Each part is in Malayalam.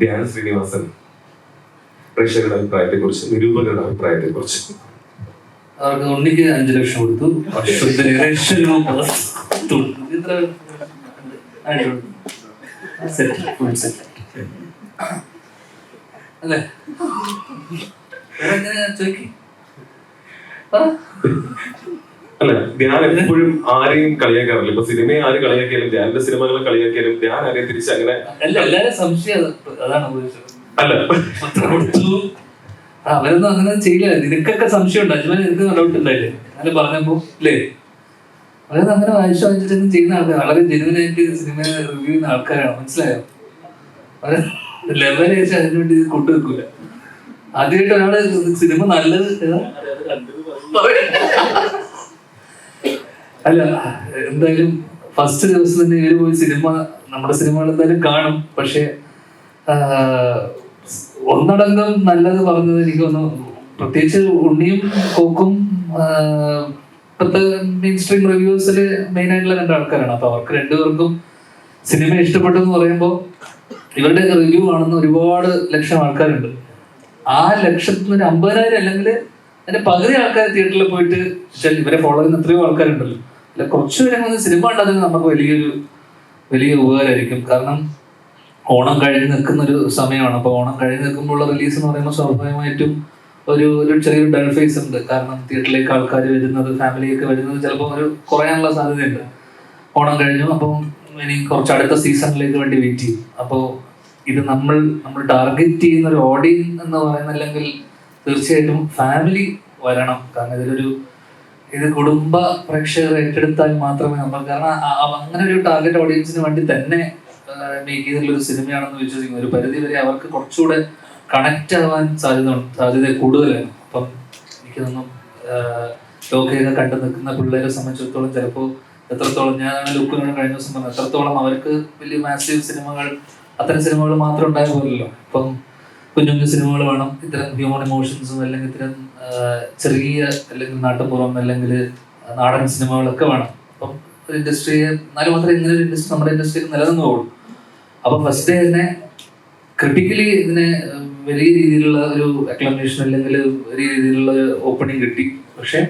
ധ്യാൻ ശ്രീനിവാസൻ പ്രേക്ഷകരുടെ അഭിപ്രായത്തെ കുറിച്ച് നിരൂപകരുടെ അഭിപ്രായത്തെ കുറിച്ച് അവർക്ക് ഉണ്ണിക്ക് അഞ്ചു ലക്ഷം കൊടുത്തു അശ്വത്തിന് ലക്ഷം രൂപ കൊടുത്തു. ഇത്ര ആയിട്ടുണ്ട്. Set, full set. അല്ലേ വേറെ എങ്ങനെയാ ചോദിക്ക്? അല്ല ധ്യാൻ എപ്പോഴും ആരെയും കളിയാക്കാറില്ല. ഇപ്പൊ സിനിമയെ ആര് കളിയാക്കിയാലും ധ്യാനിന്റെ സിനിമകളെ കളിയാക്കിയാലും ധ്യാൻ ആരെയും തിരിച്ച് അങ്ങനെ അല്ല എല്ലാരും സംശയം അതാണ് ഉദ്ദേശിച്ചത്. അല്ല. പത്രം കൊടുത്തു. ആ, അവരൊന്നും അങ്ങനെ ചെയ്യില്ല. നിനക്കൊക്കെ സംശയം ഉണ്ട്. അജ്മൽ എനിക്ക് ഡൗട്ട് ഉണ്ടായില്ലേ? അങ്ങനെ പറഞ്ഞപ്പോ അല്ലേ അവരൊന്നും അങ്ങനെ വായിച്ചു വായിച്ചിട്ടൊന്നും ചെയ്യുന്ന ആൾക്കാർ വളരെ ജെനുവിനായിട്ട് സിനിമ റിവ്യൂ ചെയ്യുന്ന ആൾക്കാരാണ്. മനസ്സിലായോ? അവരെ ലെവൽ വെച്ച് അതിനു വേണ്ടി കൊണ്ടു വെക്കൂല. ആദ്യമായിട്ട് ഒരാൾ സിനിമ നല്ലത് ഏതാ? അല്ല എന്തായാലും ഫസ്റ്റ് ദിവസം തന്നെ ഇവർ പോയി സിനിമ നമ്മുടെ സിനിമകൾ എന്തായാലും കാണും. പക്ഷെ ഒന്നടങ്കം നല്ലത് പറഞ്ഞത് എനിക്ക് ഒന്ന് പ്രത്യേകിച്ച് ഉണ്ണിയും കോക്കും ഇപ്പോഴത്തെ മെയിൻ റിവ്യൂസിൽ മെയിൻ ആയിട്ടുള്ള രണ്ട് ആൾക്കാരാണ്. അപ്പൊ അവർക്ക് രണ്ടുപേർക്കും സിനിമ ഇഷ്ടപ്പെട്ടു എന്ന് പറയുമ്പോൾ ഇവരുടെ റിവ്യൂ ആണെന്ന് ഒരുപാട് ലക്ഷം ആൾക്കാരുണ്ട്. ആ ലക്ഷത്തിന് അമ്പതിനായിരം അല്ലെങ്കിൽ അതിന്റെ പകുതി ആൾക്കാർ തിയേറ്ററിൽ പോയിട്ട് ഇവരെ ഫോളോ ചെയ്യുന്ന എത്രയോ ആൾക്കാരുണ്ടല്ലോ. അല്ല കുറച്ച് പേരെ വന്ന് സിനിമ ഉണ്ടാകുന്ന നമുക്ക് വലിയൊരു വലിയ ഉപകാരമായിരിക്കും. കാരണം ഓണം കഴിഞ്ഞ് നിൽക്കുന്ന ഒരു സമയമാണ്. അപ്പോൾ ഓണം കഴിഞ്ഞ് നിൽക്കുമ്പോൾ റിലീസ് എന്ന് പറയുമ്പോൾ സ്വാഭാവികമായിട്ടും ഒരു ഒരു ചെറിയൊരു ഡൾ ഫേസ് ഉണ്ട്. കാരണം തിയേറ്ററിലേക്ക് ആൾക്കാർ വരുന്നത് ഫാമിലിയൊക്കെ വരുന്നത് ചിലപ്പോൾ ഒരു കുറയാനുള്ള സാധ്യതയുണ്ട്. ഓണം കഴിഞ്ഞു അപ്പം ഇനി കുറച്ച് അടുത്ത സീസണിലേക്ക് വേണ്ടി വെയിറ്റ് ചെയ്യും. അപ്പോൾ ഇത് നമ്മൾ നമ്മൾ ടാർഗറ്റ് ചെയ്യുന്ന ഒരു ഓഡിയൻസ് എന്ന് പറയുന്ന അല്ലെങ്കിൽ തീർച്ചയായിട്ടും ഫാമിലി വരണം. കാരണം ഇതിലൊരു ഇത് കുടുംബ പ്രേക്ഷകർ ഏറ്റെടുത്താൽ മാത്രമേ നമ്മൾ കാരണം അങ്ങനെ ഒരു ടാർഗറ്റ് ഓഡിയൻസിന് വേണ്ടി തന്നെ മേക്ക് ചെയ്തിട്ടുള്ള ഒരു സിനിമയാണെന്ന് വിശ്വസിക്കുന്നു. ഒരു പരിധി വരെ അവർക്ക് കുറച്ചുകൂടെ കണക്ട് ആവാൻ സാധ്യത സാധ്യത കൂടുതലാണ്. അപ്പം എനിക്ക് തോന്നുന്നു ലോകയൊക്കെ കണ്ടു നിൽക്കുന്ന പിള്ളേരെ സംബന്ധിച്ചിടത്തോളം ചിലപ്പോൾ എത്രത്തോളം ഞാൻ ലുക്കിനോട് കഴിഞ്ഞ ദിവസം പറഞ്ഞു എത്രത്തോളം അവർക്ക് വലിയ മാസീവ് സിനിമകൾ അത്തരം സിനിമകൾ മാത്രം ഉണ്ടായ പോലല്ലോ ഇപ്പം കുഞ്ഞു കുഞ്ഞു സിനിമകൾ വേണം. ഇത്തരം ഹ്യൂമൺ ഇമോഷൻസും അല്ലെങ്കിൽ ഇത്തരം ചെറിയ അല്ലെങ്കിൽ നാട്ടുപുറം അല്ലെങ്കിൽ നാടൻ സിനിമകളൊക്കെ വേണം. അപ്പം ഒരു ഇൻഡസ്ട്രിയെ എന്നാലും മാത്രമേ ഇങ്ങനെ ഒരു ഇൻഡസ്ട്രി നമ്മുടെ ഇൻഡസ്ട്രിയിൽ നിലനിന്ന് പോകുള്ളൂ അപ്പം ഫസ്റ്റ് ഡേ തന്നെ ക്രിട്ടിക്കലി ഇതിനെ വലിയ രീതിയിലുള്ള ഒരു അക്ലമേഷൻ അല്ലെങ്കിൽ വലിയ രീതിയിലുള്ള ഓപ്പണിംഗ് കിട്ടി. പക്ഷേ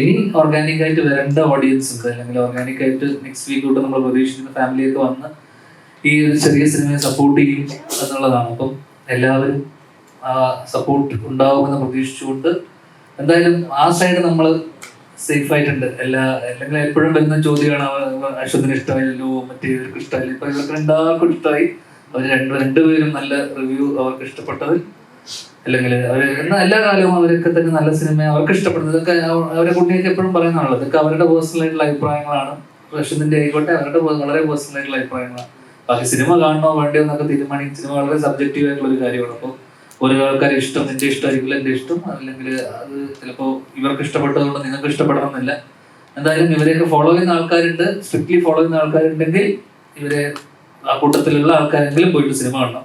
ഇനി ഓർഗാനിക് ആയിട്ട് വരേണ്ട ഓഡിയൻസ് ഉണ്ട്. അല്ലെങ്കിൽ ഓർഗാനിക് ആയിട്ട് നെക്സ്റ്റ് വീക്ക് തൊട്ട് നമ്മൾ പ്രതീക്ഷിക്കുന്ന ഫാമിലിയൊക്കെ വന്ന് ഈ ഒരു ചെറിയ സിനിമയെ സപ്പോർട്ട് ചെയ്യും എന്നുള്ളതാണ്. അപ്പം എല്ലാവരും സപ്പോർട്ട് ഉണ്ടാവുമെന്ന് പ്രതീക്ഷിച്ചുകൊണ്ട് എന്തായാലും ആ സൈഡ് നമ്മൾ സേഫ് ആയിട്ടുണ്ട്. എല്ലാ അല്ലെങ്കിൽ എപ്പോഴും വരുന്ന ചോദ്യമാണ് അശ്വതിന് ഇഷ്ടമായില്ലല്ലോ മറ്റേ ഇവർക്ക് ഇഷ്ടമായില്ല. ഇപ്പൊ ഇവർക്ക് രണ്ടാൾക്കും ഇഷ്ടമായി. അവർ രണ്ട് രണ്ടുപേരും നല്ല റിവ്യൂ അവർക്ക് ഇഷ്ടപ്പെട്ടത് അല്ലെങ്കിൽ അവർ എന്നാൽ എല്ലാ കാലവും അവരൊക്കെ തന്നെ നല്ല സിനിമ അവർക്ക് ഇഷ്ടപ്പെടുന്നത് ഇതൊക്കെ അവരെ കുട്ടിയൊക്കെ എപ്പോഴും പറയുന്നതാണല്ലോ. ഇതൊക്കെ അവരുടെ പേഴ്സണൽ ആയിട്ടുള്ള അഭിപ്രായങ്ങളാണ്. അശ്വതിന്റെ ആയിക്കോട്ടെ അവരുടെ വളരെ പേഴ്സണൽ ആയിട്ടുള്ള അഭിപ്രായങ്ങളാണ്. ബാക്കി സിനിമ കാണണോ വേണ്ടോ എന്നൊക്കെ തീരുമാനിക്കും സിനിമ വളരെ സബ്ജക്റ്റീവ് ആയിട്ടുള്ള ഒരു കാര്യമാണ്. അപ്പോൾ ഓരോ ആൾക്കാരെ ഇഷ്ടം നിന്റെ ഇഷ്ടമായിരിക്കില്ല എന്റെ ഇഷ്ടം. അല്ലെങ്കിൽ അത് ചിലപ്പോ ഇവർക്ക് ഇഷ്ടപ്പെട്ടതുകൊണ്ട് നിങ്ങൾക്ക് ഇഷ്ടപ്പെടണം ഇഷ്ടപ്പെടണമെന്നില്ല. എന്തായാലും ഇവരെയൊക്കെ ഫോളോ ചെയ്യുന്ന ആൾക്കാരുണ്ട്. സ്ട്രിക്ട്ലി ഫോളോ ചെയ്യുന്ന ആൾക്കാരുണ്ടെങ്കിൽ ഇവരെ ആ കൂട്ടത്തിലുള്ള ആൾക്കാരെങ്കിലും പോയിട്ട് സിനിമ കാണണം.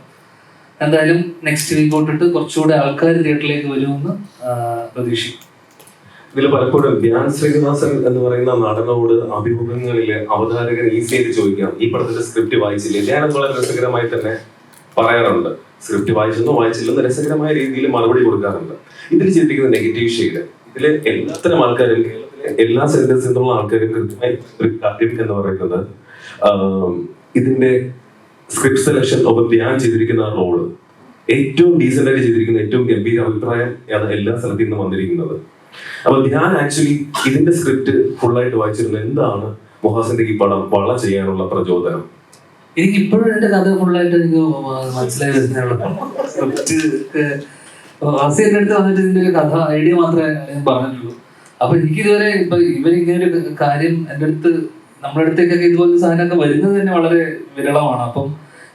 എന്തായാലും നെക്സ്റ്റ് വീക്ക് തൊട്ടിട്ട് കുറച്ചുകൂടെ ആൾക്കാർ തിയേറ്ററിലേക്ക് വരുമെന്ന് പ്രതീക്ഷിക്കും ഇതിൽ പലപ്പോഴും ധ്യാൻ ശ്രീനിവാസൻ എന്ന് പറയുന്ന നടനോട് അഭിമുഖങ്ങളിൽ അവതാരകൻ ഈസി ആയിട്ട് ചോദിക്കാം. ഈ പടത്തിന്റെ സ്ക്രിപ്റ്റ് വായിച്ചില്ലേ? ധ്യാൻ വളരെ രസകരമായി തന്നെ പറയാറുണ്ട്. സ്ക്രിപ്റ്റ് വായിച്ചെന്നോ വായിച്ചില്ലെന്നോ രസകരമായ രീതിയിൽ മറുപടി കൊടുക്കാറുണ്ട്. ഇതിൽ ചിന്തിക്കുന്ന നെഗറ്റീവ് ഷെയ്ഡ്. ഇതിൽ എല്ലാത്തരം ആൾക്കാരും എല്ലാ സെന്റൻസിൽ നിന്നുള്ള ആൾക്കാരും കൃത്യമായി എന്ന് പറയുന്നത് ഇതിന്റെ സ്ക്രിപ്റ്റ് സെലക്ഷൻ ഒപ്പം ധ്യാൻ ചെയ്തിരിക്കുന്ന റോൾ ഏറ്റവും ഡീസെന്റ് ആയിട്ട് ചെയ്തിരിക്കുന്ന ഏറ്റവും ഗംഭീര അഭിപ്രായം എല്ലാ സ്ഥലത്തു നിന്നും വന്നിരിക്കുന്നത്. അപ്പൊ ഞാൻ ആക്ച്വലി ഇതിന്റെ സ്ക്രിപ്റ്റ് ഫുള്ളായിട്ട് വായിച്ചിരുന്നു എന്താണ് മൊഹാസിന്റെ ഈ പടം വള ചെയ്യാനുള്ള പ്രചോദനം? എനിക്ക് ഇപ്പോഴും എന്റെ കഥ ഫുള്ളായിട്ട് എനിക്ക് മനസ്സിലായി വരുന്നുള്ള വാസി എന്റെ അടുത്ത് വന്നിട്ട് ഇതിന്റെ ഒരു കഥ ഐഡിയ മാത്രമേ പറഞ്ഞിട്ടുള്ളൂ. അപ്പൊ എനിക്ക് ഇതുവരെ ഇപ്പൊ ഇവരിങ്ങനെ ഒരു കാര്യം എന്റെ അടുത്ത് നമ്മുടെ അടുത്തേക്കൊക്കെ ഇതുപോലത്തെ സാധനമൊക്കെ വരുന്നത് തന്നെ വളരെ വിരളമാണ്. അപ്പം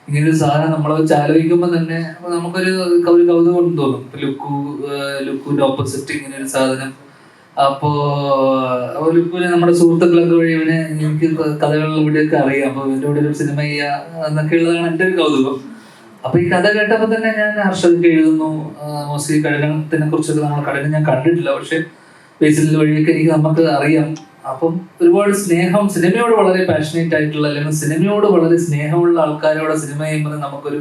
ഇങ്ങനെ സാധനം നമ്മളെ വെച്ച് ആലോചിക്കുമ്പോൾ തന്നെ നമുക്കൊരു ഒരു കൗതുകം തോന്നും. ലുക്കു ലുക്കുവിന്റെ ഓപ്പോസിറ്റ് ഇങ്ങനെ ഒരു സാധനം. അപ്പോ ലുക്കുവിനെ നമ്മുടെ സുഹൃത്തുക്കളൊക്കെ വഴി ഇവനെ എനിക്ക് കഥകളിലൂടെയൊക്കെ അറിയാം. അപ്പൊ ഇവന്റെ കൂടെ ഒരു സിനിമ ചെയ്യാ എന്നൊക്കെ ഉള്ളതാണ് എന്റെ ഒരു കൗതുകം. അപ്പൊ ഈ കഥ കേട്ടപ്പോ തന്നെ ഞാൻ ഹർഷതൊക്കെ എഴുതുന്നു. മോസ്റ്റ്ലി കഠിനത്തിനെ കുറിച്ചൊക്കെ നമ്മൾ കഠിനം ഞാൻ കണ്ടിട്ടില്ല. പക്ഷെ ബേസിൽ വഴിയൊക്കെ എനിക്ക് നമുക്ക് അറിയാം. അപ്പം ഒരുപാട് സ്നേഹം സിനിമയോട് വളരെ പാഷനേറ്റ് ആയിട്ടുള്ള അല്ലെങ്കിൽ സിനിമയോട് വളരെ സ്നേഹമുള്ള ആൾക്കാരോട് സിനിമ ചെയ്യുമ്പോൾ നമുക്കൊരു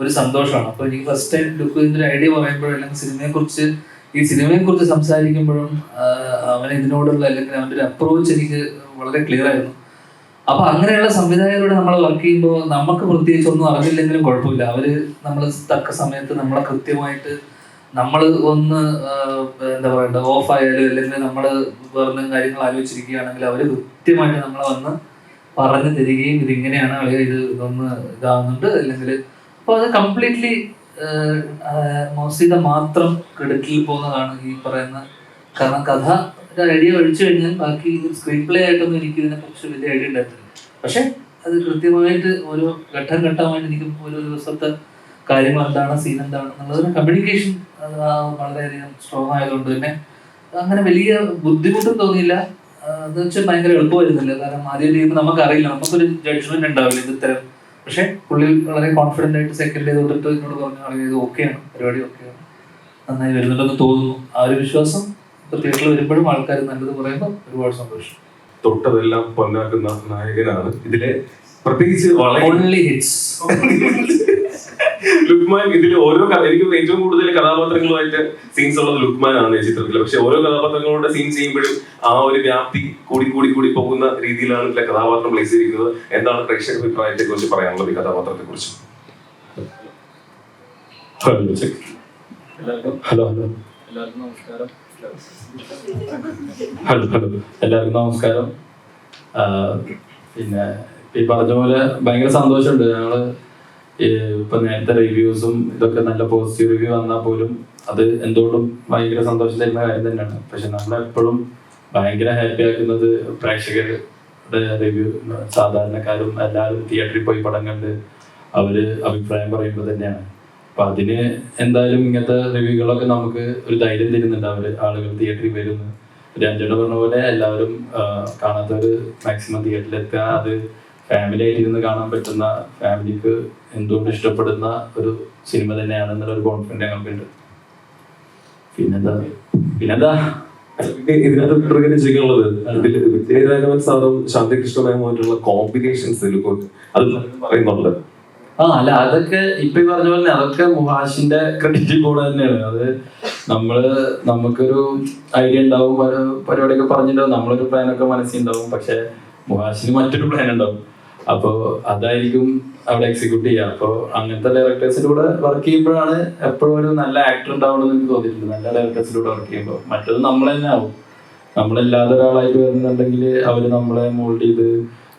ഒരു സന്തോഷമാണ്. അപ്പോൾ എനിക്ക് ഫസ്റ്റ് ടൈം ലുക്കുവിന്റെ ഒരു ഐഡിയ പറയുമ്പോഴും അല്ലെങ്കിൽ സിനിമയെ കുറിച്ച് ഈ സിനിമയെ കുറിച്ച് സംസാരിക്കുമ്പോഴും അവൻ ഇതിനോടുള്ള അല്ലെങ്കിൽ അവന്റെ ഒരു അപ്രോച്ച് എനിക്ക് വളരെ ക്ലിയർ ആയിരുന്നു. അപ്പൊ അങ്ങനെയുള്ള സംവിധായകരോട് നമ്മൾ വർക്ക് ചെയ്യുമ്പോൾ നമുക്ക് പ്രത്യേകിച്ച് ഒന്നും അറിഞ്ഞില്ലെങ്കിലും കുഴപ്പമില്ല. അവർ നമ്മൾ തക്ക സമയത്ത് നമ്മളെ കൃത്യമായിട്ട് നമ്മൾ ഒന്ന് എന്താ പറയണ്ട ഓഫ് ആയാലും അല്ലെങ്കിൽ നമ്മൾ വേറെ കാര്യങ്ങൾ ആലോചിച്ചിരിക്കുകയാണെങ്കിൽ അവർ കൃത്യമായിട്ട് നമ്മളെ വന്ന് പറഞ്ഞു തരികയും ഇതിങ്ങനെയാണ് അല്ലെങ്കിൽ ഇത് ഇതൊന്ന് ഇതാവുന്നുണ്ട്. അല്ലെങ്കിൽ അപ്പോൾ അത് കംപ്ലീറ്റ്ലി മൗസീദ മാത്രം ക്രെഡിറ്റിൽ പോകുന്നതാണ് ഈ പറയുന്ന കാരണം കഥ ഒരു ഐഡിയ ഒഴിച്ചു കഴിഞ്ഞാൽ ബാക്കി സ്ക്രീൻ പ്ലേ ആയിട്ടൊന്നും എനിക്ക് ഇതിനെക്കുറിച്ച് വലിയ ഐഡിയ ഉണ്ടായിട്ടില്ല പക്ഷെ അത് കൃത്യമായിട്ട് ഓരോ ഘട്ടം ഘട്ടമായിട്ട് എനിക്ക് ഓരോ ദിവസത്തെ കാര്യങ്ങൾ എന്താണ് സീൻ എന്താണ് എന്നുള്ളതൊരു കമ്മ്യൂണിക്കേഷൻ വളരെയധികം സ്ട്രോങ് ആയതുകൊണ്ട് തന്നെ അങ്ങനെ വലിയ ബുദ്ധിമുട്ടും തോന്നിയില്ല. എന്ന് വെച്ചാൽ ഭയങ്കര എളുപ്പമായിരുന്നില്ല. കാരണം ആദ്യം ചെയ്യുമ്പോൾ നമുക്കറിയില്ല. നമുക്കൊരു ജഡ്ജ്മെന്റ് ഉണ്ടാവില്ല ഇത് ഇത്തരം. പക്ഷെ പുള്ളി വളരെ കോൺഫിഡന്റ് ആയിട്ട് സെക്കൻഡ് ചെയ്ത് തൊട്ടിട്ട് എന്നോട് പറഞ്ഞു അറിയാം ഇത് ഓക്കെയാണ് പരിപാടി ഓക്കെയാണ് നന്നായി വരുന്നുണ്ടെന്ന് തോന്നുന്നു. ആ ഒരു വിശ്വാസം തിയേറ്ററിൽ വരുമ്പോഴും ആൾക്കാർ നല്ലത് പറയുമ്പോൾ ഒരുപാട് സന്തോഷം. തൊട്ടതെല്ലാം പൊന്നാക്കുന്ന നായകനാണ്. ഇതിലെ പ്രത്യേകിച്ച് വളരെ ഓൺലി ഹിറ്റ്സ് ലുക്മാൻ ഇതിൽ ഓരോ എനിക്ക് ഏറ്റവും കൂടുതൽ കഥാപാത്രങ്ങളുമായിട്ട് സീൻസ് ഉള്ളത് ലുക്മാൻ ആണ് ഈ ചിത്രത്തിൽ പക്ഷെ ഓരോ കഥാപാത്രങ്ങളുടെ സീൻ ചെയ്യുമ്പോഴും ആ ഒരു വ്യാപ്തി കൂടി കൂടി കൂടി പോകുന്ന രീതിയിലാണ് ഇതിലെ കഥാപാത്രം പ്ലേസ് ചെയ്തിരിക്കുന്നത്. എന്താണ് പ്രേക്ഷക അഭിപ്രായത്തെ കുറിച്ച് പറയാനുള്ളത് ഈ കഥാപാത്രത്തെ കുറിച്ച് ഹലോ. ഹലോ എല്ലാവർക്കും നമസ്കാരം. Hello hello. എല്ലാവർക്കും നമസ്കാരം. പിന്നെ ഈ പറഞ്ഞ പോലെ ഭയങ്കര സന്തോഷമുണ്ട്. ഞങ്ങൾ ഇപ്പൊ നേരത്തെ റിവ്യൂസും ഇതൊക്കെ നല്ല പോസിറ്റീവ് റിവ്യൂ വന്നാൽ പോലും അത് എന്തുകൊണ്ടും ഭയങ്കര സന്തോഷം തരുന്ന കാര്യം തന്നെയാണ്. പക്ഷെ നമ്മളെപ്പോഴും ഭയങ്കര ഹാപ്പി ആക്കുന്നത് പ്രേക്ഷകരുടെ റിവ്യൂ സാധാരണക്കാരും എല്ലാവരും തിയേറ്ററിൽ പോയി പടം കണ്ട് അവർ അഭിപ്രായം പറയുമ്പോൾ തന്നെയാണ്. അപ്പൊ അതിന് എന്തായാലും ഇങ്ങനത്തെ റിവ്യൂകളൊക്കെ നമുക്ക് ഒരു ധൈര്യം തരുന്നുണ്ട് അവർ ആളുകൾ തിയേറ്ററിൽ വരുന്നു. രഞ്ജന പറഞ്ഞ പോലെ എല്ലാവരും കാണാത്തവര് മാക്സിമം തിയേറ്ററിൽ എത്തുക അത് ഫാമിലി ആയിട്ട് ഇരുന്ന് കാണാൻ പറ്റുന്ന ഫാമിലിക്ക് എന്തുകൊണ്ട് ഇഷ്ടപ്പെടുന്ന ഒരു സിനിമ തന്നെയാണ് എന്നുള്ള കോൺഫിഡൻസ് ഞങ്ങൾക്കുണ്ട് പിന്നെന്താ? പിന്നെന്താ? പിന്നെ ഇതിനകത്ത് ട്രിഗർ ചെയ്യാനുള്ളത് ഇതിൽ വിജയരാഘവൻ സാറും ശാന്തികൃഷ്ണ മാമുമായിട്ടുള്ള കോമ്പിനേഷൻസ് അത് പറയുന്നുണ്ട്. ആ അല്ല അതൊക്കെ ഇപ്പൊ പറഞ്ഞ പോലെ അതൊക്കെ മുഹാഷിന്റെ ക്രെഡിറ്റ് കൂടെ തന്നെയാണ്. അത് നമ്മൾ നമുക്കൊരു ഐഡിയ ഉണ്ടാവും പരിപാടിയൊക്കെ പറഞ്ഞിട്ടുണ്ടാവും നമ്മളൊരു പ്ലാനൊക്കെ മനസ്സിൽ ഉണ്ടാവും. പക്ഷെ മുഹാഷിന് മറ്റൊരു പ്ലാൻ ഉണ്ടാവും. അപ്പോ അതായിരിക്കും അവിടെ എക്സിക്യൂട്ട് ചെയ്യുക അപ്പോൾ അങ്ങനത്തെ ഡയറക്ടേഴ്സിന്റെ കൂടെ വർക്ക് ചെയ്യുമ്പോഴാണ് എപ്പോഴും ഒരു നല്ല ആക്ടർ ഉണ്ടാവണമെന്ന് എനിക്ക് തോന്നിയിട്ടുണ്ട് നല്ല ഡയറക്ടേഴ്സിലൂടെ വർക്ക് ചെയ്യുമ്പോൾ. മറ്റത് നമ്മൾ തന്നെ ആവും. നമ്മളല്ലാതെ ഒരാളായിട്ട് വരുന്നുണ്ടെങ്കിൽ അവർ നമ്മളെ മോൾഡ് ചെയ്ത്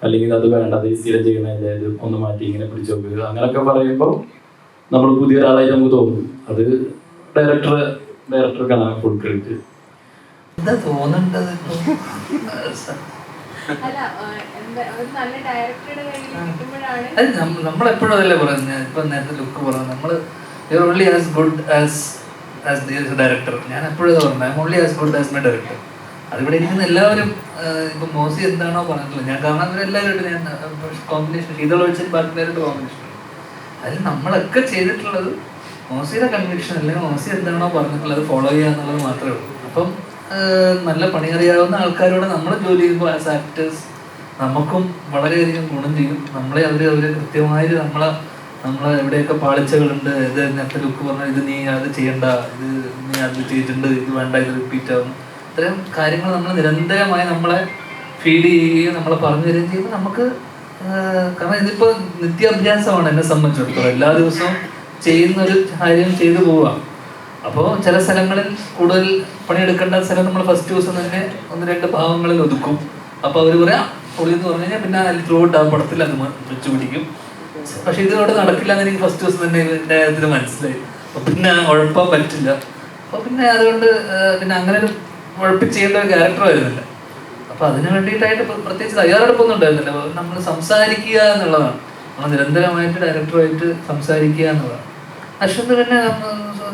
അല്ലെങ്കിൽ അത് വേണ്ട ഈ സ്ഥിരം ചെയ്യണല്ലേ ഇത് ഒന്ന് മാറ്റി ഇങ്ങനെ പിടിച്ചു നോക്കുക അങ്ങനെയൊക്കെ പറയുമ്പോൾ നമ്മൾ പുതിയ ഒരാളായിട്ട് നമുക്ക് തോന്നും. അത് ഡയറക്ടർ ഡയറക്ടർക്കാണ് ഫുൾ ക്രെഡിറ്റ് എന്താ അത് നമ്മ- നമ്മളെപ്പോഴും അതല്ലേ പറയുന്നത് ഇപ്പൊ നേരത്തെ ലുക്ക് പറഞ്ഞു നമ്മൾ you only as good as as director ഞാൻ എപ്പോഴും പറഞ്ഞു I only as good as my director അതിവിടെ ഇരിക്കുന്ന എല്ലാവരും ഇപ്പൊ മോസി എന്താണോ പറഞ്ഞിട്ടുള്ളത്. ഞാൻ കാരണം അവരെല്ലാവരും ഞാൻ കോമ്പിനേഷൻ ശീതൾ ബാക്കി നേരിട്ട് കോമ്പിനേഷൻ അതിൽ നമ്മളൊക്കെ ചെയ്തിട്ടുള്ളത് മോസിയുടെ കൺവിക്ഷൻ അല്ലെങ്കിൽ മോസി എന്താണോ പറഞ്ഞിട്ടുള്ളത് ഫോളോ ചെയ്യുക എന്നുള്ളത് മാത്രമേ ഉള്ളൂ. അപ്പം നല്ല പണി അറിയാവുന്ന ആൾക്കാരോട് നമ്മൾ ജോലി ചെയ്യുമ്പോൾ ആസ് ആക്ടേഴ്സ് നമുക്കും വളരെയധികം ഗുണം ചെയ്യും. നമ്മളെ അവർ അവർ കൃത്യമായി നമ്മളെ നമ്മളെ എവിടെയൊക്കെ പാളിച്ചകളുണ്ട് ഇത് നേരത്തെ ലുക്ക് പറഞ്ഞാൽ ഇത് നീ അത് ചെയ്യണ്ട ഇത് നീ അത് ചെയ്തിട്ടുണ്ട് ഇത് വേണ്ട ഇത് റിപ്പീറ്റ് ആവും. ഇത്തരം കാര്യങ്ങൾ നമ്മൾ നിരന്തരമായി നമ്മളെ ഫീഡ് ചെയ്യുകയും നമ്മളെ പറഞ്ഞു തരികയും ചെയ്യുമ്പോൾ നമുക്ക് കാരണം ഇതിപ്പോൾ നിത്യാഭ്യാസമാണ് എന്നെ സംബന്ധിച്ചിടത്തോളം. എല്ലാ ദിവസവും ചെയ്യുന്ന ഒരു കാര്യം ചെയ്തു പോവുക. അപ്പോൾ ചില സ്ഥലങ്ങളിൽ കൂടുതൽ പണിയെടുക്കേണ്ട സ്ഥലം നമ്മൾ ഫസ്റ്റ് ദിവസം തന്നെ ഒന്ന് രണ്ട് ഭാഗങ്ങളിൽ ഒതുക്കും. അപ്പോൾ അവർ പറയാം പൊളി എന്ന് പറഞ്ഞു കഴിഞ്ഞാൽ പിന്നെ അതിൽ ഔട്ട് ആ പടത്തിൽ അത് വെച്ചു പിടിക്കും. പക്ഷെ ഇത് അവിടെ നടക്കില്ല എന്ന് എനിക്ക് ഫസ്റ്റ് ദിവസം തന്നെ എന്റെ ഇതിന് മനസ്സിലായി. അപ്പോൾ പിന്നെ ഉഴപ്പാൻ പറ്റില്ല. അപ്പോൾ പിന്നെ അതുകൊണ്ട് പിന്നെ അങ്ങനെ ഒരു ഉഴപ്പി ചെയ്യേണ്ട ഒരു ക്യാരക്ടർ വരുന്നില്ല അപ്പൊ അതിന് വേണ്ടിയിട്ടായിട്ട് പ്രത്യേകിച്ച് തയ്യാറെടുപ്പൊന്നും ഉണ്ടായിരുന്നില്ല. നമ്മൾ സംസാരിക്കുക എന്നുള്ളതാണ്. നമ്മൾ നിരന്തരമായിട്ട് ഡയറക്ടറുമായിട്ട് സംസാരിക്കുക എന്നുള്ളതാണ്. അശ്വന്ത് പിന്നെ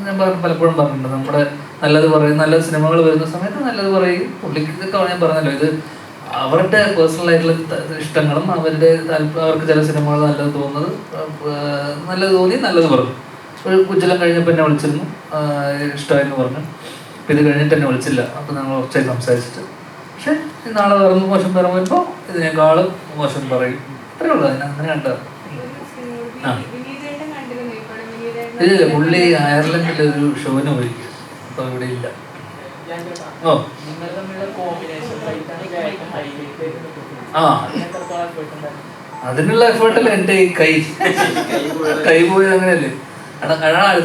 ഞാൻ പലപ്പോഴും പറഞ്ഞിട്ടുണ്ട്. നമ്മുടെ നല്ലത് പറയും നല്ല സിനിമകൾ വരുന്ന സമയത്ത് നല്ലത് പറയും. പുള്ളിക്ക് ഇതൊക്കെ ഞാൻ പറഞ്ഞല്ലോ ഇത് അവരുടെ പേഴ്സണൽ ആയിട്ടുള്ള ഇഷ്ടങ്ങളും അവരുടെ അവർക്ക് ചില സിനിമകൾ നല്ലത് തോന്നുന്നത് നല്ലത് തോന്നി നല്ലത് പറഞ്ഞു. ഒരു കുച്ചലം കഴിഞ്ഞപ്പോൾ എന്നെ വിളിച്ചിരുന്നു. ഇഷ്ടമായിരുന്നു പറഞ്ഞു. അപ്പം ഇത് കഴിഞ്ഞിട്ട് എന്നെ വിളിച്ചില്ല. അപ്പം ഞങ്ങൾ കുറച്ചായി സംസാരിച്ചിട്ട്. പക്ഷെ നാളെ പറഞ്ഞു മോശം പറയുമ്പോൾ ഇതിനേക്കാളും മോശം പറയും. അത്രേ ഉള്ളൂ അതിന് അങ്ങനെ കണ്ടത് ആ. ഇല്ല പുള്ളി അയർലൻഡിൽ ഒരു ഷോന് പോയി അപ്പൊ ഇവിടെ ഇല്ല. ഓ. ആ. അതിനുള്ള എഫേർട്ടല്ല എന്റെ ഈ കൈ? കൈ പോയത് അങ്ങനെയല്ലേ?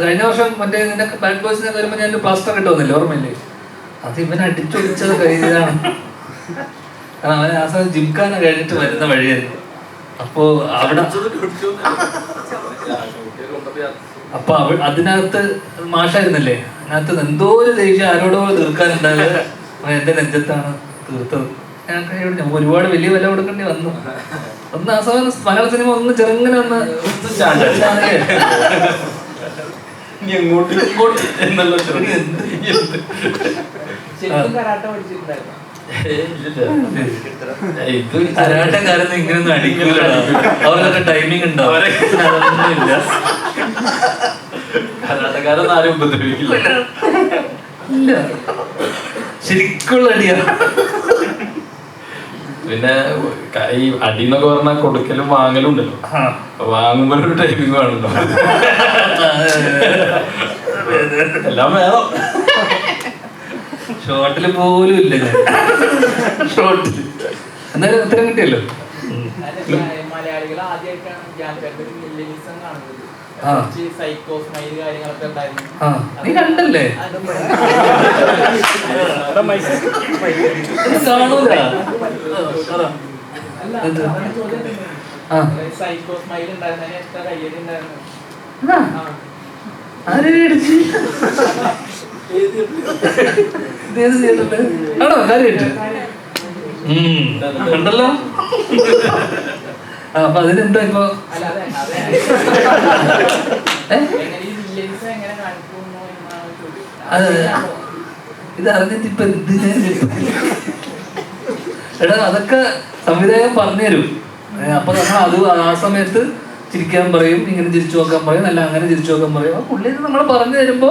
കഴിഞ്ഞ വർഷം മറ്റേ നിന്റെ ബാഡ് ബോയ്സിനെ വരുമ്പോ ഞാൻ പ്ലാസ്റ്റർ ഇട്ട് വന്നില്ലേ ഓർമ്മയില്ലേ? അത് ഇവൻ അടിച്ചൊടിച്ചത് കഴിഞ്ഞതാണ് കാരണം അവൻ ആ സമയം ജിംഖാന കഴിഞ്ഞിട്ട് വരുന്ന വഴിയായിരുന്നു. അപ്പോ അവിടെ അപ്പൊ അവ അതിനകത്ത് മാഷായിരുന്നല്ലേ? അതിനകത്ത് എന്തോ ഒരു ദേഷ്യം ആരോടോ തീർക്കാനുണ്ടായത്. എന്റെ നെഞ്ചത്താണ് തീർത്തത്. ഞാൻ ഒരുപാട് വലിയ വില കൊടുക്കേണ്ടി വന്നു. ഒന്ന് ആ സമയം മലയാള സിനിമ ഒന്ന് ചെറുങ്ങനെ ഒന്ന് ഇങ്ങോട്ട് എന്നുള്ള അവരൊക്കെ ടൈമിംഗ് ആരും ഇല്ല ശരിക്കുള്ള അടിയാ പിന്നെ ഈ അടി എന്നൊക്കെ പറഞ്ഞാൽ കൊടുക്കലും വാങ്ങലും ഉണ്ടല്ലോ. അപ്പൊ ഒരു ടൈമിംഗ് വേണല്ലോ എല്ലാം വേണം ഷോട്ടിൽ പോലും ഇല്ല ഞാൻ. എന്നാലും ഉത്തരം കിട്ടിയല്ലോ. നീ കണ്ടല്ലേ? കാണൂല. അല്ല ആണോ? കാര്യമായിട്ട് കണ്ടല്ലോ? അപ്പൊ അതിനെന്താ ഇപ്പൊ? അതെ ഇത് അറിഞ്ഞിട്ട് ഇപ്പൊ എടാ അതൊക്കെ സംവിധായകൻ പറഞ്ഞുതരും. അപ്പൊ നമ്മൾ അത് ആ സമയത്ത് ചിരിക്കാൻ പറയും ഇങ്ങനെ ചിരിച്ചു നോക്കാൻ പറയും അല്ല അങ്ങനെ ചിരിച്ചു നോക്കാൻ പറയും. ആ പുള്ളി നമ്മൾ പറഞ്ഞു തരുമ്പോ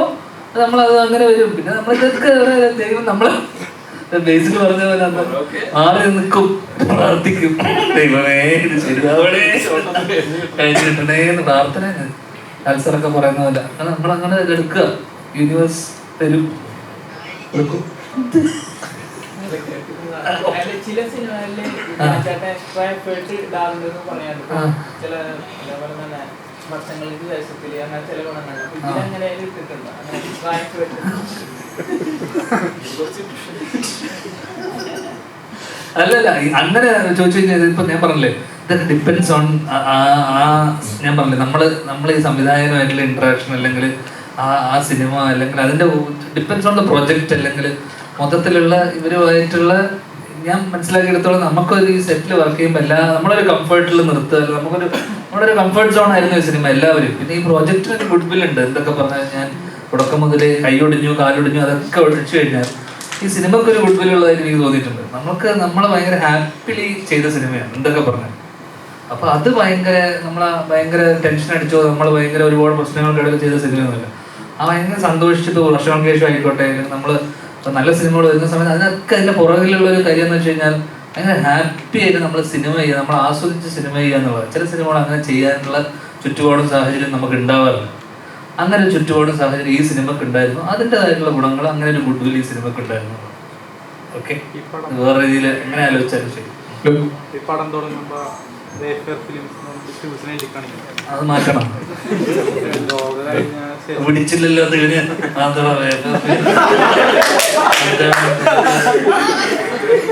നമ്മൾ അത് അങ്ങനെ വരും. പിന്നെ നമ്മൾ ഇതൊക്കെ ദൈവം നമ്മൾ ബേസിൽ പറഞ്ഞ പോലെ മാറി നിൽക്കും. പ്രാർത്ഥിക്കും. ദൈവമേ ഇത് ശരിയാവണേ കഴിഞ്ഞിട്ടണേ എന്ന് പ്രാർത്ഥന അൽസറൊക്കെ പറയുന്നതല്ല നമ്മളങ്ങനെ എടുക്കുക. യൂണിവേഴ്സ് തരും. എടുക്കും. അല്ല, ചില സിനിമകളിൽ. ചില വർഷങ്ങൾക്ക് ദേശത്തിൽ അങ്ങനെ ചില ഗുണങ്ങൾ അപ്പൊ ആ. ഇതിലങ്ങനെ ഇട്ടിട്ടുണ്ടോ. അങ്ങനെ അല്ലല്ല അങ്ങനെ ചോദിച്ചു കഴിഞ്ഞാൽ ഇപ്പൊ ഞാൻ പറഞ്ഞില്ലേ ഇതൊക്കെ ഡിപ്പെൻസ് ഓൺ ആ ഞാൻ പറഞ്ഞില്ലേ നമ്മൾ നമ്മൾ ഈ സംവിധായകനുമായിട്ടുള്ള ഇന്ററാക്ഷൻ അല്ലെങ്കിൽ ആ ആ സിനിമ അല്ലെങ്കിൽ അതിന്റെ ഡിപ്പെൻസ് ഓൺ ദ പ്രൊജക്ട് അല്ലെങ്കിൽ മൊത്തത്തിലുള്ള ഇവരുമായിട്ടുള്ള ഞാൻ മനസ്സിലാക്കിയെടുത്തോളം നമുക്കൊരു ഈ സെറ്റിൽ വർക്ക് ചെയ്യുമ്പോൾ എല്ലാ നമ്മളൊരു കംഫർട്ടിൽ നിർത്തുക നമുക്കൊരു നമ്മുടെ ഒരു കംഫർട്ട് സോൺ ആയിരുന്നു ഈ സിനിമ എല്ലാവരും. പിന്നെ ഈ പ്രോജക്റ്റിന് ഒരു ഗുഡ് വിൽ ഉണ്ട് എന്തൊക്കെ പറഞ്ഞാൽ ഞാൻ തുടക്കം മുതൽ കൈയൊടിഞ്ഞു കാലൊടിഞ്ഞു അതൊക്കെ ഒഴിച്ചു കഴിഞ്ഞാൽ ഈ സിനിമക്ക് ഒരു ഗുഡ് ഉള്ളതായിട്ട് എനിക്ക് തോന്നിയിട്ടുണ്ട്. നമുക്ക് നമ്മളെ ഭയങ്കര ഹാപ്പിലി ചെയ്ത സിനിമയാണ് എന്തൊക്കെ പറഞ്ഞാൽ അപ്പൊ അത് ഭയങ്കര നമ്മളെ ഭയങ്കര ടെൻഷൻ അടിച്ചോ നമ്മൾ ഭയങ്കര ഒരുപാട് പ്രശ്നങ്ങൾക്ക് ഇടയിൽ ചെയ്ത സിനിമയൊന്നുമില്ല ആ ഭയങ്കര സന്തോഷിച്ചിട്ട് വർഷങ്ങൾക്ക് ശേഷം ആയിക്കോട്ടെ നമ്മൾ നല്ല സിനിമകൾ വരുന്ന സമയത്ത് അതിനൊക്കെ അതിന്റെ പുറകിലുള്ള ഒരു കാര്യം എന്ന് വെച്ച് കഴിഞ്ഞാൽ ഭയങ്കര ഹാപ്പി ആയിട്ട് നമ്മൾ സിനിമ ചെയ്യുക നമ്മൾ ആസ്വദിച്ച് സിനിമ ചെയ്യുക എന്നുള്ളത്. ചില സിനിമകൾ അങ്ങനെ ചെയ്യാനുള്ള ചുറ്റുപാടും സാഹചര്യം നമുക്ക് ഉണ്ടാവാറില്ല. അങ്ങനെ ഒരു ചുറ്റുപാടും സാഹചര്യം ഈ സിനിമക്ക് ഉണ്ടായിരുന്നു. അതിന്റെതായിട്ടുള്ള ഗുണങ്ങൾ അങ്ങനെ ഒരു ഗുഡ്വിൽ ഈ സിനിമക്ക് ഉണ്ടായിരുന്നു. ഓക്കെ വേറെ രീതിയിൽ എങ്ങനെ ആലോചിച്ചാലും ശരി. ഈ പടം അത് മാറ്റണം. ലോക കഴിഞ്ഞ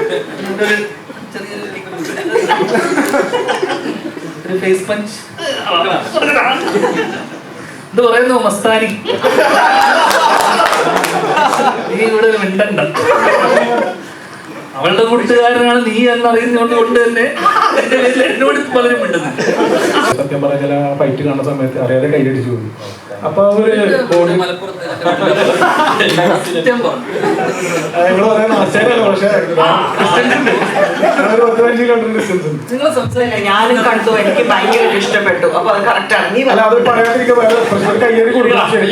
ഒരു ഫേസ് പഞ്ച് ഇത് പറയുന്നു മസ്താനി. നീ ഇവിടെ ഒരു മിണ്ടണ്ട. അവളുടെ കൂട്ടുകാരനാണ് നീ എന്നറിയുന്നതുകൊണ്ട് കൊണ്ട് തന്നെ എന്റെ പേരിൽ എന്നോട് പലരും മിണ്ടുന്നുണ്ട് സത്യം പറഞ്ഞ ചില ഫൈറ്റ് കാണുന്ന സമയത്ത് അറിയാതെ കൈയടിച്ചു പോയി. അപ്പൊ അവർ ബോഡി നിങ്ങൾ സംസാരിക്കാൻ ഞാനും കണ്ടു എനിക്ക് ഭയങ്കര ഇഷ്ടപ്പെട്ടു. അപ്പൊ അത് കറക്റ്റ് ആണ്. നീ കയ്യടി കൊടുക്കണം ശരി.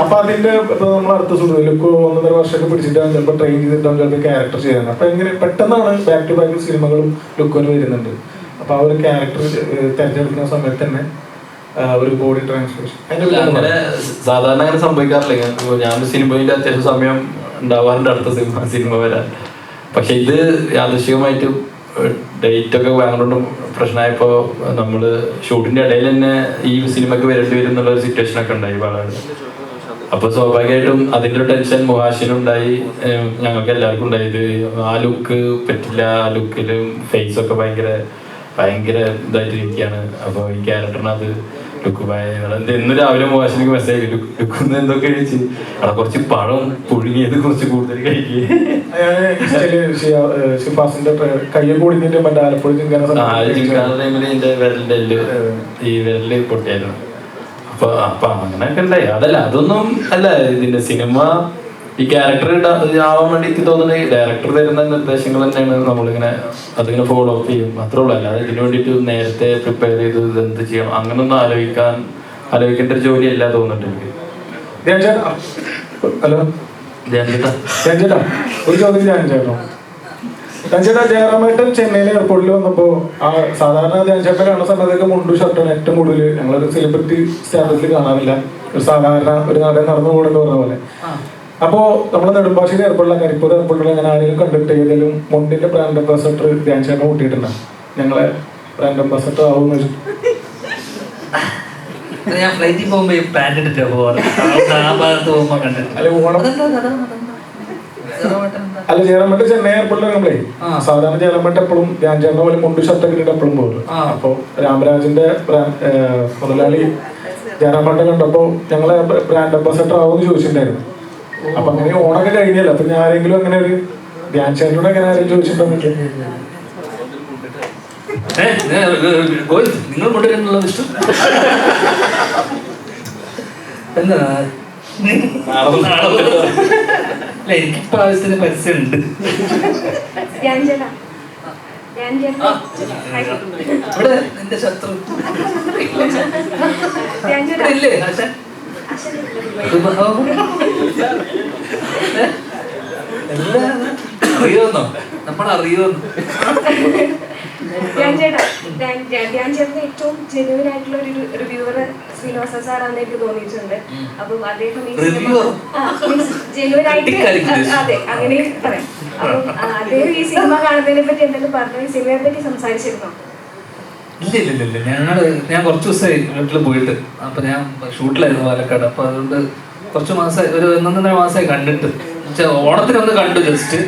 അപ്പൊ അതിന്റെ ഇപ്പൊ നമ്മൾ അടുത്ത സുഹൃത്തു ഇപ്പൊ ഒന്നര വർഷമൊക്കെ പിടിച്ചിട്ടാണ് ചിലപ്പോൾ ട്രെയിൻ ചെയ്തിട്ടാണ് ചിലപ്പോൾ ക്യാരക്ടർ ചെയ്യുന്നത്. അപ്പൊ എങ്ങനെ പെട്ടെന്നാണ് ബാക്ക് ടു ബാക്ക് സിനിമകളും ലുക്കോന് വരുന്നുണ്ട്. അപ്പൊ ആ ഒരു ക്യാരക്ടർ തിരഞ്ഞെടുക്കുന്ന സമയത്ത് തന്നെ ഒരു ബോഡി ട്രാൻസ്ഫോർമേഷൻ അങ്ങനെ സാധാരണ അങ്ങനെ സംഭവിക്കാറില്ല. ഞാൻ സിനിമയിൽ അത്യാവശ്യം സമയം ഉണ്ടാവാറുണ്ട് അടുത്ത സിനിമ സിനിമ വരാൻ. പക്ഷെ ഇത് യാദൃശികമായിട്ട് ഡേറ്റ് ഒക്കെ ഭയങ്കര പ്രശ്നമായപ്പോ നമ്മൾ ഷൂട്ടിന്റെ ഇടയിൽ തന്നെ ഈ സിനിമക്ക് വരേണ്ടി വരും എന്നുള്ള ഒരു സിറ്റുവേഷൻ ഒക്കെ ഉണ്ടായി. വളരെ. അപ്പൊ സ്വാഭാവികമായിട്ടും അതിന്റെ ടെൻഷൻ മുഹാഷിനുണ്ടായി. ഞങ്ങൾക്ക് എല്ലാവർക്കും ഉണ്ടായത് ആ ലുക്ക് പറ്റില്ല. ആ ലുക്കിലും ഫേസ് ഒക്കെ ഭയങ്കര ഭയങ്കര ഇതായിട്ട് ഇരിക്കുകയാണ്. അപ്പൊ ഈ ക്യാരക്ടറിന് അത് ലുക്ക് എന്ന് ഇന്ന് രാവിലെ മുഹാഷിനിക്ക് മെസ്സേജ് ലുക്ക് ലുക്ക് എന്തൊക്കെ കഴിച്ച്? അവിടെ കുറച്ച് പഴം പുഴുങ്ങിയത് കുറച്ച് കൂടുതൽ കഴിക്കുക ആലപ്പുഴ ചിങ്കന ടൈമിൽ എന്റെ വിരലിന്റെ എല്ല് ഈ വിരൽ പൊട്ടിയായിരുന്നു. അപ്പൊ അപ്പൊ അങ്ങനെയൊക്കെ ഉണ്ടായി അതല്ല അതൊന്നും അല്ല ഇതിന്റെ സിനിമ ഈ ക്യാരക്ടർ ആവാൻ വേണ്ടി എനിക്ക് തോന്നുന്നത് ഡയറക്ടർ തരുന്ന നിർദ്ദേശങ്ങൾ തന്നെയാണ് നമ്മളിങ്ങനെ അതിങ്ങനെ ഫോളോ അപ്പ് ചെയ്യും. മാത്രമേ ഉള്ളൂ. അല്ലാതെ ഇതിനു വേണ്ടിയിട്ട് നേരത്തെ പ്രിപ്പയർ ചെയ്ത് ഇത് എന്ത് ചെയ്യണം അങ്ങനൊന്നും ആലോചിക്കാൻ ആലോചിക്കേണ്ട ഒരു ജോലിയല്ല തോന്നുന്നുണ്ട് എനിക്ക്. ഹലോ. ഒരു ചോദ്യം ഞാൻ ചേട്ടോ ചേട്ടാ ജയറാമേട്ടൻ ചെന്നൈയിലെ എയർപോർട്ടിൽ വന്നപ്പോ ആ സാധാരണ ധ്യാൻ ചേട്ടൻ കാണുന്ന സമയത്തൊക്കെ മുണ്ടു ഷർട്ടാണ് ഏറ്റവും കൂടുതൽ ഞങ്ങളൊരു സെലിബ്രിറ്റി സ്റ്റാറ്റസിൽ കാണാറില്ല. ഒരു സാധാരണ ഒരു നടൻ നടന്നു പോകണമെന്ന് പറഞ്ഞ പോലെ. അപ്പോ നമ്മളെ നെടുമ്പാശ്ശേരി എയർപോർട്ടിലെ കരിപ്പൂർ എയർപോർട്ടിൽ അങ്ങനെ ആരെങ്കിലും കണ്ടിട്ട് ഏതെങ്കിലും മുണ്ടിന്റെ ബ്രാൻഡ് അംബാസഡർ ധ്യാൻ ചേട്ടനെ കൂട്ടിയിട്ടുണ്ടോ? ഞങ്ങളെ ബ്രാൻഡ് അംബാസഡർ ആവും ഞാൻ ഫ്ലൈറ്റിൽ പോകുമ്പോ ഈ പാന്റ് പോകാറ് ആ ഭാഗത്ത് പോകുമ്പോ കണ്ടിട്ട്. അല്ലെ ജയറാമേട്ടൻ ചെന്നൈ എയർപോർട്ടിൽ ആ. സാധാരണ ജയറാമേട്ടൻ എപ്പോഴും ധ്യാൻ ചേട്ടനെ പോലെ മുണ്ട് ഷർട്ടൊക്കെ ഇട്ട് എപ്പോഴും പോകും അപ്പോൾ അപ്പൊ രാമരാജിന്റെ മുതലാളി ജയറാമേട്ടൻ കണ്ടപ്പോ ഞങ്ങളെ ബ്രാൻഡ് അംബാസഡർ ആവുമെന്ന് ചോദിച്ചിട്ടുണ്ടായിരുന്നു അപ്പൊ അങ്ങനെ ഓണൊക്കെ കഴിഞ്ഞല്ലോ അപ്പൊ ഞാൻ ആരെങ്കിലും അങ്ങനെ ഒരു ധ്യാൻ ചേട്ടനോട് അങ്ങനെ ആരെങ്കിലും ചോദിച്ചിട്ടുണ്ടോ ഏ, ഏ, ഏ, ഗോവിന്ദ്, നിങ്ങൾ ഇഷ്ടം എന്താ. അല്ല എനിക്ക് പരസ്യം ഉണ്ട്. ഇവിടെ നിന്റെ ശത്രു. ഇല്ലേ. അറിയോന്നോ നമ്മൾ അറിയോന്നോ ധ്യാൻ ചേട്ടാ ഞാൻ ധ്യാൻ- ചേട്ടന് ഏറ്റവും ജെന്യൂൻ ആയിട്ടുള്ള ഒരു റിവ്യൂവർ ശ്രീനിവാസ സാറാണെന്ന് എനിക്ക് തോന്നിയിട്ടുണ്ട്. അപ്പം അദ്ദേഹം? ജെന്യൂൻ ആയിട്ട് അതെ അങ്ങനെ പറയാം. അപ്പം അദ്ദേഹം ഈ സിനിമ കാണുന്നതിനെ പറ്റി എന്തെങ്കിലും പറഞ്ഞു? ഈ സിനിമയെ പറ്റി സംസാരിച്ചിരുന്നോ? ഇല്ല ഇല്ല ഇല്ല ഞങ്ങൾ ഞാൻ കുറച്ച് ദിവസമായി വീട്ടിൽ പോയിട്ട്. അപ്പൊ ഞാൻ ഷൂട്ടിലായിരുന്നു പാലക്കാട്. അപ്പൊ അതുകൊണ്ട് കുറച്ച് മാസമായി ഒരു ഒന്നൊന്നര മാസമായി കണ്ടിട്ട്. എന്നുവെച്ചാ ഓണത്തിന് ഒന്ന് കണ്ടു ജസ്റ്റ്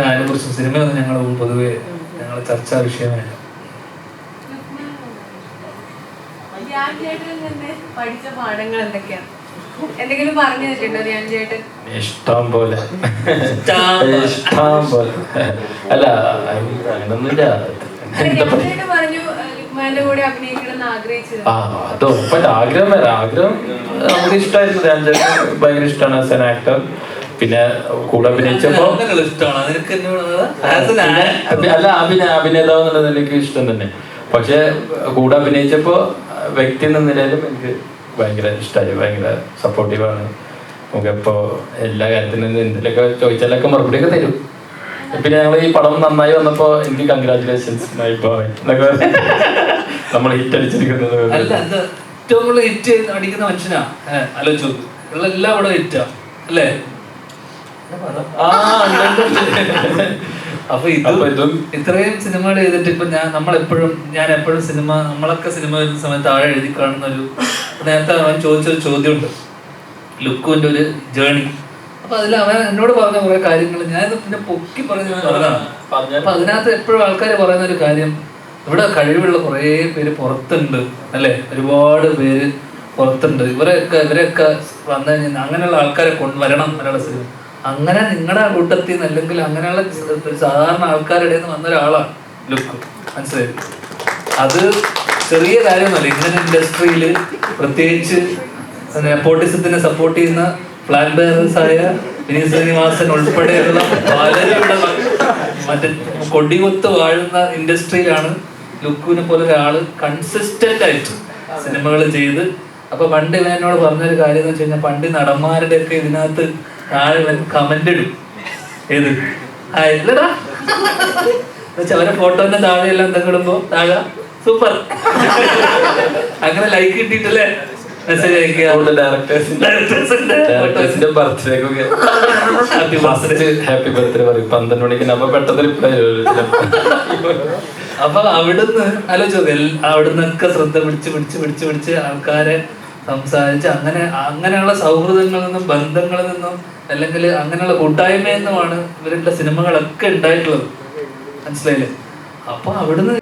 അതിനെ കുറിച്ച് സിനിമയൊന്നും ഞങ്ങൾ പൊതുവെ ഞങ്ങൾ ചർച്ചാ വിഷയമായിട്ട് ധ്യാൻ ചേട്ടനിൽ നിന്ന് പഠിച്ച പാഠങ്ങൾ എന്തൊക്കെയാണ് എന്തെങ്കിലും പറഞ്ഞു തന്നിട്ടുണ്ടോ ധ്യാൻ ചേട്ടൻ ഇഷ്ടം പോലെ. ഇഷ്ടം പോലെ. അല്ല അങ്ങനൊന്നുമില്ല. പറഞ്ഞു ലുക്മാന്റെ കൂടെ അഭിനയിക്കണം എന്ന് ആഗ്രഹിച്ചത്. ആ അത് ഉറപ്പായിട്ട് ആഗ്രഹം വരാം. ആഗ്രഹം നമുക്ക് ഇഷ്ടമായിരുന്നു ധ്യാൻ ചേട്ടൻ ഭയങ്കര ഇഷ്ടമാണ് ആസ് ആൻ ആക്ടർ പിന്നെ കൂടെ അഭിനയിച്ചപ്പോ അല്ല അഭിനയ അഭിനേതാവ് എന്നുള്ളത് എനിക്ക് ഇഷ്ടം തന്നെ. പക്ഷെ കൂടെ അഭിനയിച്ചപ്പോ വ്യക്തി എന്ന നിലയിലും എനിക്ക് ഭയങ്കര ഇഷ്ടമായി ഭയങ്കര സപ്പോർട്ടീവാണ് നമുക്കിപ്പോ എല്ലാ കാര്യത്തിനും എന്തെങ്കിലുമൊക്കെ ചോദിച്ചാലൊക്കെ മറുപടിയൊക്കെ തരും. പിന്നെ ഞങ്ങൾ ഈ പടം നന്നായി വന്നപ്പോ എനിക്ക് കൺഗ്രാചുലേഷൻസ് നമ്മൾ ഹിറ്റ് അടിച്ചിരിക്കുന്നത് ഏറ്റവും കൂടുതൽ ഹിറ്റ് അടിക്കുന്ന മനുഷ്യനാ? ആലോചിച്ച് എല്ലാ പടവും ഹിറ്റാ അല്ലേ ആ ഉണ്ട്, ഉണ്ട്, ഉണ്ട്. അപ്പൊ ഇത് ഇത്രയും സിനിമകൾ ചെയ്തിട്ട് ഇപ്പൊ ഞാൻ നമ്മളെപ്പോഴും ഞാൻ എപ്പോഴും സിനിമ നമ്മളൊക്കെ സിനിമ വരുന്ന സമയത്ത് താഴെ എഴുതി കാണുന്ന ഒരു നേരത്തെ അവൻ ചോദിച്ചൊരു ചോദ്യമുണ്ട്. ലുക്കുവിന്റെ ഒരു ജേണി അപ്പൊ അതിൽ അവൻ എന്നോട് പറഞ്ഞ കുറെ കാര്യങ്ങൾ ഞാൻ പിന്നെ പൊക്കി പറഞ്ഞു അപ്പൊ അതിനകത്ത് എപ്പോഴും ആൾക്കാർ പറയുന്ന ഒരു കാര്യം ഇവിടെ കഴിവുള്ള കുറേ പേര് പുറത്തുണ്ട് അല്ലെ? ഒരുപാട് പേര് പുറത്തുണ്ട്. ഇവരെയൊക്കെ ഇവരെയൊക്കെ വന്നു കഴിഞ്ഞാൽ അങ്ങനെയുള്ള ആൾക്കാരെ കൊണ്ടുവരണം മലയാള സിനിമ അങ്ങനെ നിങ്ങളുടെ കൂട്ടത്തിൽ നിന്ന് അല്ലെങ്കിൽ അങ്ങനെയുള്ള സാധാരണ ആൾക്കാരുടെ നിന്ന് വന്ന ഒരാളാണ് ലുക്ക്. മനസ്സിലായി? അത് ചെറിയ കാര്യമല്ല ഇന്ത്യൻ ഇൻഡസ്ട്രിയിൽ പ്രത്യേകിച്ച് നെപ്പോട്ടിസത്തിനെ സപ്പോർട്ട് ചെയ്യുന്ന പ്ലാൻ ബെയറേഴ്സ് ആയ വിനീത് ശ്രീനിവാസൻ ഉൾപ്പെടെയുള്ള പലരുടെ മറ്റേ കൊടികൊത്ത് വാഴുന്ന ഇൻഡസ്ട്രിയിലാണ് ലുക്കുവിനെ പോലെ ഒരാൾ കൺസിസ്റ്റന്റ് ആയിട്ട് സിനിമകൾ ചെയ്ത്. അപ്പൊ പണ്ട് ഇവൻ എന്നോട് പറഞ്ഞൊരു കാര്യം എന്ന് വെച്ച് കഴിഞ്ഞാൽ പണ്ട് നടന്മാരുടെ ഒക്കെ ഇതിനകത്ത് താഴെ കമന്റ് ഇടും. ഏത്? ഇല്ലടാ എന്നുവെച്ചാ അവരെ ഫോട്ടോന്റെ താഴെ എല്ലാം എന്തൊക്കെ ഇടുമ്പോ? താഴെ. സൂപ്പർ അങ്ങനെ ലൈക്ക് കിട്ടിയിട്ടല്ലേ? മെസ്സേജ് അയക്കുക. ഡയറക്ടേഴ്സിന്റെ ബർത്ത്ഡേക്കൊക്കെ ഹാപ്പി ബർത്ത്ഡേ പറയും. പന്ത്രണ്ട് മണിക്ക് നമ്മ പെട്ടെന്ന് റിപ്ലൈ അപ്പൊ അവിടുന്ന് ആലോചിച്ചു അവിടുന്നൊക്കെ ശ്രദ്ധ പിടിച്ച് പിടിച്ച് പിടിച്ച് പിടിച്ച് ആൾക്കാരെ സംസാരിച്ച് അങ്ങനെ അങ്ങനെയുള്ള സൗഹൃദങ്ങളിൽ നിന്നും ബന്ധങ്ങളിൽ നിന്നും അല്ലെങ്കിൽ അങ്ങനെയുള്ള കൂട്ടായ്മയെന്നുമാണ് ഇവരുടെ സിനിമകളൊക്കെ ഉണ്ടായിട്ടുള്ളത്. മനസ്സിലായില്ലേ? അപ്പൊ അവിടുന്ന്